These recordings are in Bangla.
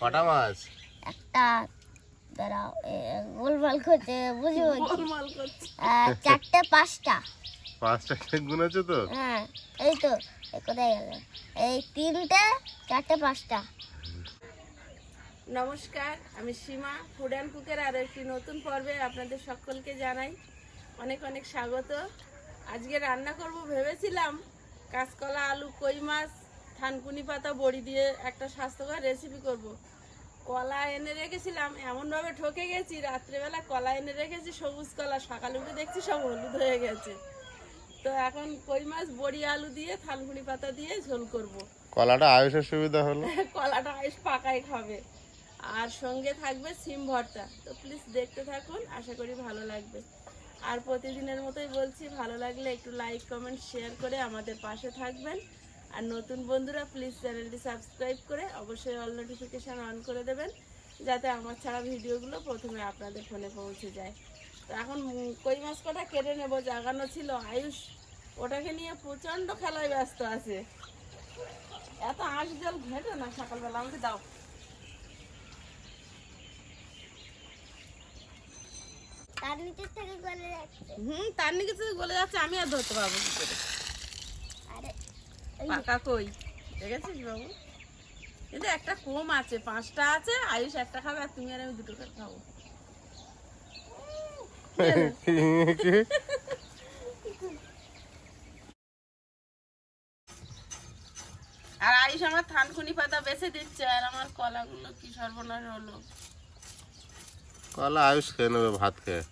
কটা মাছ? একটা দাঁড়াও গোলমাল বুঝি করছে। চারটে পাঁচটা। পাঁচটা আছে তো? হ্যাঁ এই তো কোথায় গেল? এই তিনটে চারটে পাঁচটা। নমস্কার আমি সীমা ফুড অ্যান্ড কুকের আর একটি নতুন পর্বে আপনাদের সকলকে জানাই অনেক অনেক স্বাগত। আজকে রান্না করব ভেবেছিলাম কাঁচকলা আলু কই মাছ থানকুনি পাতা বড়ি দিয়ে একটা স্বাস্থ্যকর রেসিপি করব। কলা এনে রেখেছিলাম এমনভাবে ঠকে গেছি রাত্রেবেলা কলা এনে রেখেছি সবুজ কলা সকালে উঠে দেখছি সব হলুদ হয়ে গেছে। তো এখন কই মাছ বড়ি আলু দিয়ে থানকুনি পাতা দিয়ে ঝোল করব। কলাটা আয়ুষের সুবিধা হলো। কলাটা বেশ পাকাই খাবে। আর সঙ্গে থাকবে সিম ভর্তা। তো প্লিজ দেখতে থাকুন আশা করি ভালো লাগবে। আর প্রতিদিনের মতোই বলছি ভালো লাগলে একটু লাইক কমেন্ট শেয়ার করে আমাদের পাশে থাকবেন। আর নতুন বন্ধুরা প্লিজ চ্যানেলটি সাবস্ক্রাইব করে অবশ্যই অল নোটিফিকেশান অন করে দেবেন যাতে আমার ছাড়া ভিডিওগুলো প্রথমে আপনাদের ফোনে পৌঁছে যায়। তো এখন কই মাছ কটা কেটে নেব? জাগানো ছিল আয়ুষ। ওটাকে নিয়ে প্রচণ্ড খেলায় ব্যস্ত আছে। এত আঁশ জল ঘেটে না সকালবেলা? আমাকে দাও। তার নিচের থেকে গলে যাচ্ছে। হুম তার নিচে থেকে গলে যাচ্ছে আমি আর ধরতে পারব কি করে পাকা কই? দেখেছিস বাবু? কিন্তু একটা কম আছে পাঁচটা আছে আয়ুষ একটা খাবে আর তুমি আর আমি দুটো খাব। আর আয়ুষ আমার থানকুনি পাতা বেছে দিচ্ছে আর আমার কলাগুলো কি সর্বনাশ হলো। কলা আয়ুষ খেয়ে নেবে ভাত খেয়ে।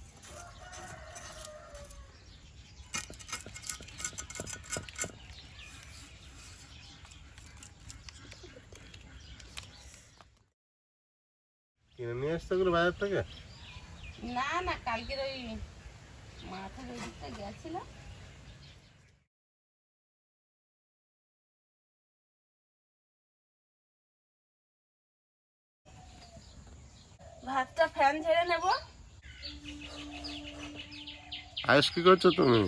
কিনে নিয়ে আসতে গেলে বাজার থেকে? না না কালকের ওই মাথার ওই দিকটা গেছিলাম ভাতটা ফ্যান ঝেড়ে নেব। আয়ুষ কি করছ তুমি?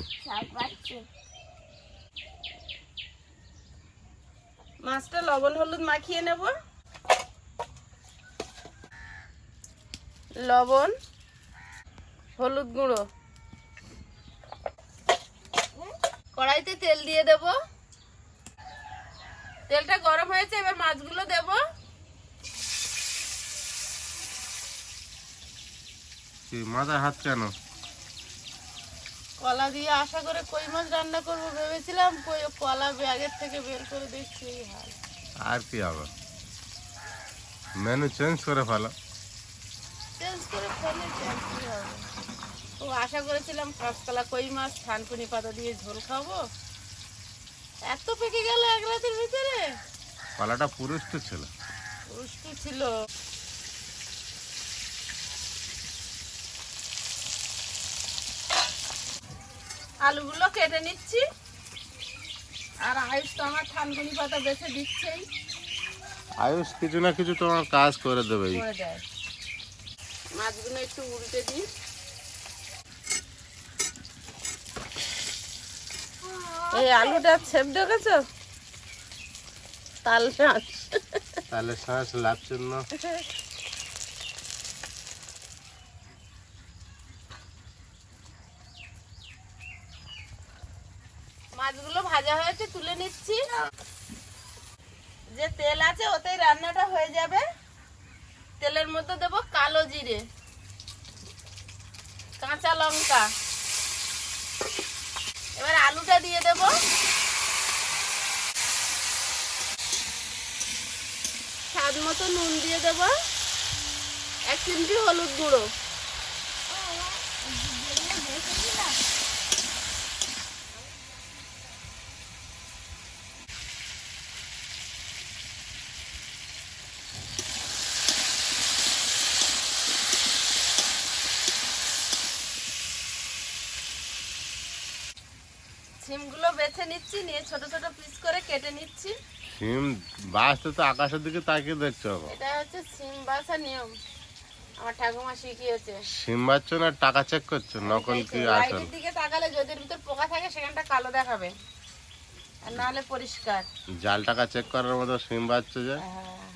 মাছটা লবণ হলুদ মাখিয়ে নেব। লবণ হলুদ গুঁড়ো। কড়াইতে তেল দিয়ে দেব। তেলটা গরম হয়েছে এবার মাছগুলো দেব। কি মাথায় হাত কেন? কলা দিয়ে আশা করে কই মাছ রান্না করব ভেবেছিলাম কই কলা ব্যাগের থেকে বের করে দেখছি এই হাল। আর কি হবে? মেনু চেঞ্জ করে ফেলো। চেঞ্জ করে ফেলে চেঞ্জ হবে ও আশা করেছিলাম কাঁচকলা কই মাছ থানকুনি পাতা দিয়ে ঝোল খাব। এত পেকে গেল এক রাতের ভিতরে। কলাটা পুরুষ তো ছিল। উষ্টি ছিল। আলুগুলো কেটে নিচ্ছি। আর আয়ুষ তো আমার থানকুনি পাতা বেছে দিচ্ছেই। আয়ুষ কিছু না কিছু তোমার কাজ করে দেবে করে দেয়। মাছগুলো একটু উল্টে দিই। এই আলুটা ছেপ দেখেছ তাল শাঁস তাহলে শ্বাস লাভ জন্য। মাছগুলো ভাজা হয়েছে তুলে নিচ্ছি। যে তেল আছে ওতেই রান্নাটা হয়ে যাবে। তেলের মধ্যে দেব কালো জিরে, কাঁচা লঙ্কা। এবার আলুটা দিয়ে দেব। স্বাদ মতো নুন দিয়ে দেব। এক চিমটি হলুদ গুঁড়ো। সিমগুলো বেছে নিচ্ছি নিয়ে ছোট ছোট পিস করে কেটে নিচ্ছি। সিম বাসতে তো আকাশের দিকে তাকিয়ে দেখছ এটা হচ্ছে সিম বাসা নিয়ম। আমার ঠাকুমা শিখিয়েছে। সিম বাচ্চ না টাকা চেক করছ? নকল কি আসল? লাইটের দিকে তাকালে যদি ভিতর পোকা থাকে সেখানটা কালো দেখাবে। আর নাহলে পরিষ্কার। জাল টাকা চেক করার মতো সিম বাচ্চ যে। হ্যাঁ।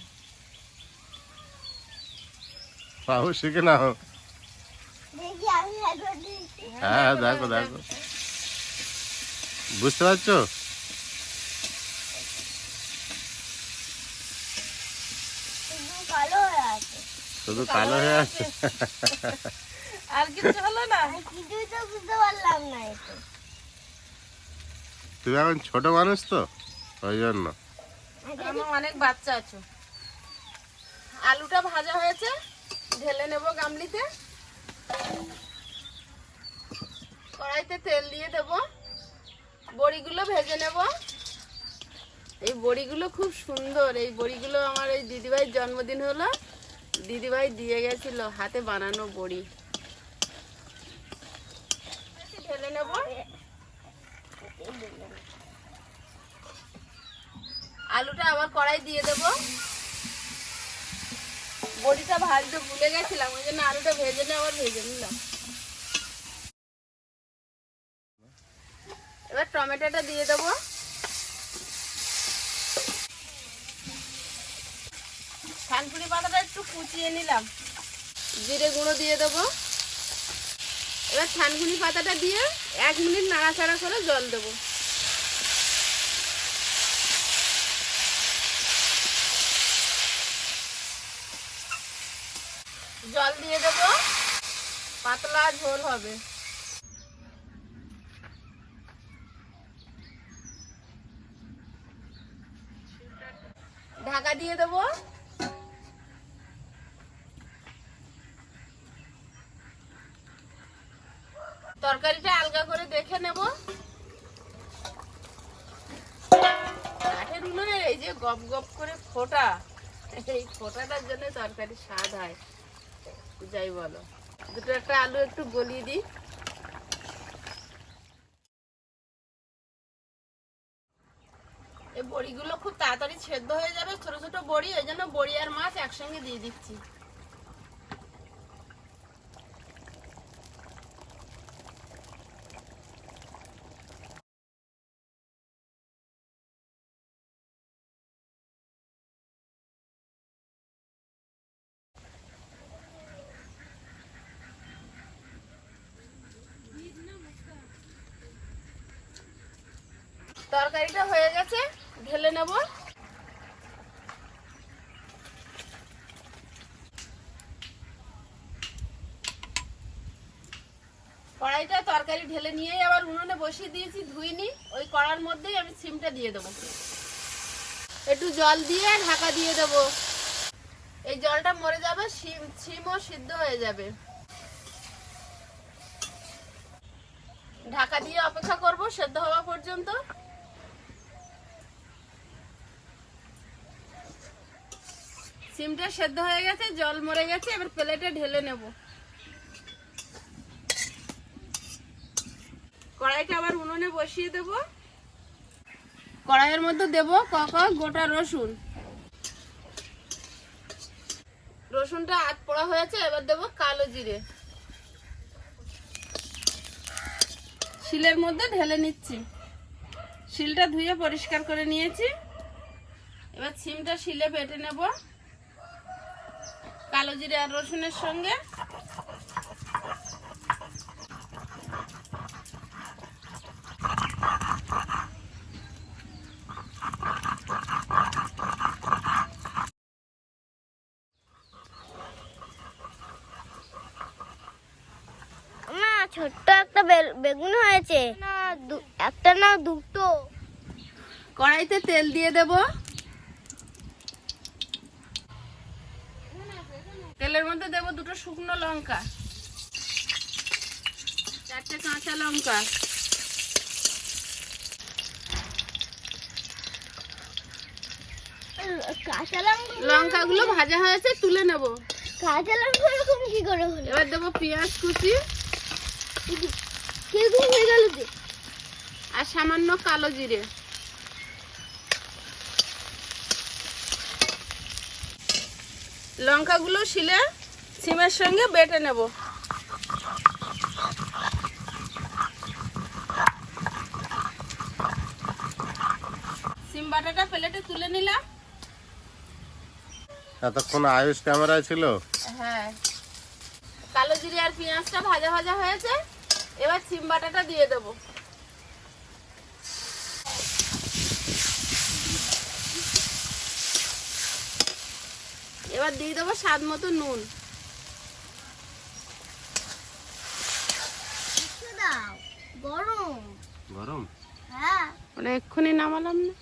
বাবু শিখে নাও। একবার দেখি হ্যাঁ দেখো দেখো। বুঝতে পারছ? শুধু কালো হয়ে আছে। আর কিছু হলো না? কিছুই তো বুঝতে পারলাম না তুমি এখন ছোট মানুষ তো ওই জন্য। আমার অনেক বাচ্চা আছে। আলুটা ভাজা হয়েছে ঢেলে নেব গামলিতে। কড়াইতে তেল দিয়ে দেব। বড়িগুলো ভেজে নেব। এই বড়িগুলো খুব সুন্দর। এই বড়িগুলো আমার এই দিদিভাইয়ের জন্মদিন হলো। দিদিভাই দিয়ে গেছিল হাতে বানানো বড়ি। ঢেলে নেব। আলুটা আবার কড়াই দিয়ে দেব। বড়িটা ভাজতে ভুলে গেছিলাম, ওই জন্য আলুটা ভেজে নিয়ে আবার ভেজে নিলাম এবার টমেটোটা দিয়ে দেবো। থানকুনি পাতাটা একটু কুচিয়ে নিলাম। জিরে গুঁড়ো দিয়ে দেবো। এবার থানকুনি পাতাটা দিয়ে এক মিনিট নাড়াচাড়া করে জল দেবো। জল দিয়ে দেবো। পাতলা ঝোল হবে। ঢাকা দিয়ে দেব। তরকারিটা আলগা করে দেখে নেব। কাঠের এই যে গপ গপ করে ফোটা, এই ফোটাটার জন্য তরকারি স্বাদ হয়। যাই বলো, দুটো একটা আলু একটু গলিয়ে দিই। এই বড়িগুলো খুব তাড়াতাড়ি সেদ্ধ হয়ে যাবে, ছোট ছোট বড়ি, ওই জন্য বড়ি আর মাছ একসঙ্গে দিয়ে দিচ্ছি। তরকারিটা হয়ে গেছে। ঢেলে নেব। কড়াইটা তরকারি ঢেলে নিয়েই আবার উনুনে বসিয়ে দিয়েছি, ধুইনি। ওই কড়ার মধ্যেই আমি সিমটা দিয়ে দেবো। একটু জল দিয়ে ঢাকা দিয়ে দেবো। এই জলটা মরে যাবে, সিম, সিমও সিদ্ধ হয়ে যাবে। ঢাকা দিয়ে অপেক্ষা করব, সেদ্ধ হওয়া পর্যন্ত। সিমটা সেদ্ধ হয়ে গেছে, জল মরে গেছে, এবার প্লেটে ঢেলে নেব। কড়াইটা আবার উনুনে বসিয়ে দেব। কড়াইয়ের মধ্যে দেব কক গোটা রসুন। রসুনটা আট পোড়া হয়েছে, এবার দেব কালো জিরে। শিলের মধ্যে ঢেলে নিচ্ছি। শিলটা ধুয়ে পরিষ্কার করে নিয়েছি। এবার সিমটা শিলে বেটে নেব। কালো জিরে আর রসুনের সঙ্গে। ছোট্ট একটা বেগুন হয়েছে। না একটা না দুটো। কড়াইতে তেল দিয়ে দেব তেলের মধ্যে দেব দুটো শুকনো লঙ্কা। চারটে কাঁচা লঙ্কা। লঙ্কা লঙ্কাগুলো ভাজা হয়েছে তুলে নেব। কাঁচা লঙ্কা এরকম কি করে হলো? এবার দেবো পেঁয়াজ কুচি কীরকম হয়ে গেল আর সামান্য কালো জিরে। লঙ্কাগুলো শিলে সিমের সঙ্গে বেটে নেব। সিম বাটাটা প্লেটে তুলে নিলাম। এতক্ষণ আয়ুষ ক্যামেরায় ছিল? হ্যাঁ। কালো জিরে আর পেঁয়াজটা ভাজা ভাজা হয়েছে। এবার সিম বাটাটা দিয়ে দেবো। এবার দিয়ে দেবো স্বাদ মতো নুন। দাও। গরম। গরম? হ্যাঁ। ওটা এক্ষুনি নামালাম না।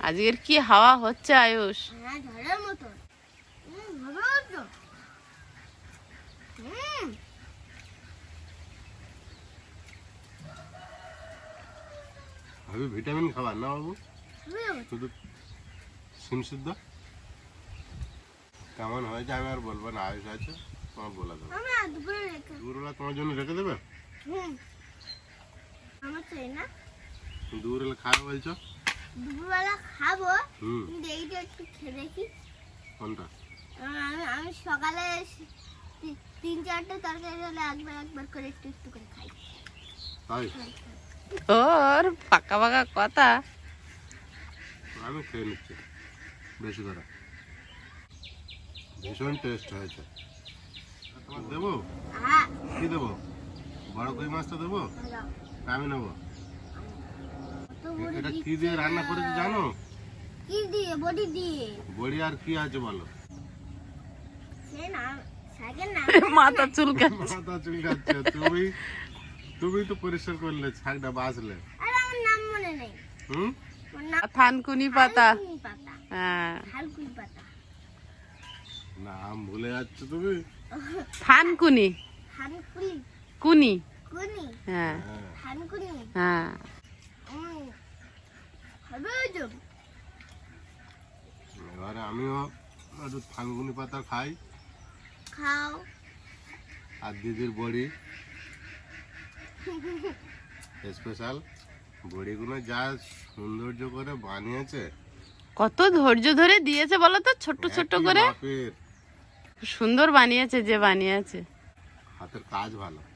আজকের কি হাওয়া হচ্ছে আয়ুষ? হ্যাঁ ঝড়ের মতন। হুম ভাবি ভিটামিন খাবার না বাবু। শুধু সিম সিদ্ধ? কেমন হয়েছে আমি আর বলব না আয়ুষ আছে তোমার বলে দেবো দুপুরবেলা তোমার জন্য রেখে দেবে? আমার চাই না। দুপুরবেলা খাবে বলছো? দুপুরবেলা খাব হুম। কিন্তু এইটা একটু খেয়ে দেখি। কোনটা? আমি আমি সকালে তিন চারটে তরকারি হলে একবার একবার করে একটু একটু করে খাই। তাই? ওর পাকা পাকা কথা। আমি খেয়ে নিচ্ছি বেশি করে। ভীষণ টেস্ট হয়েছে। তোমার দেবো? হ্যাঁ। কি দেবো? বড় কই মাছটা দেবো? আমি নেব। এটা কি দিয়ে রান্না। করেছি জানো? কি দিয়ে? বডি দিয়ে। বড়ি আর কি আছে বলো? না সাইকেল না। মাথা চুলকা মাথা চুলকাচ্ছে। তুমি তুমি তো পরিষ্কার করলে ছাগটা বাঁচলে। আর আমার নাম মনে নেই। হুম? থানকুনি পাতা। হ্যাঁ। পাতা। নাম ভুলে যাচ্ছ তুমি। থানকুনি। কুনি। কুনি। হ্যাঁ। হ্যাঁ। হ্যাঁ এবারে আমিও একটু থানগুনি পাতা খাই। খাও। আর দিদির বড়ি। স্পেশাল। বড়িগুলো যা সৌন্দর্য করে বানিয়েছে। কত ধৈর্য ধরে দিয়েছে বলো তো ছোট্ট ছোট্ট একই করে সুন্দর বানিয়েছে যে বানিয়েছে। হাতের কাজ ভালো।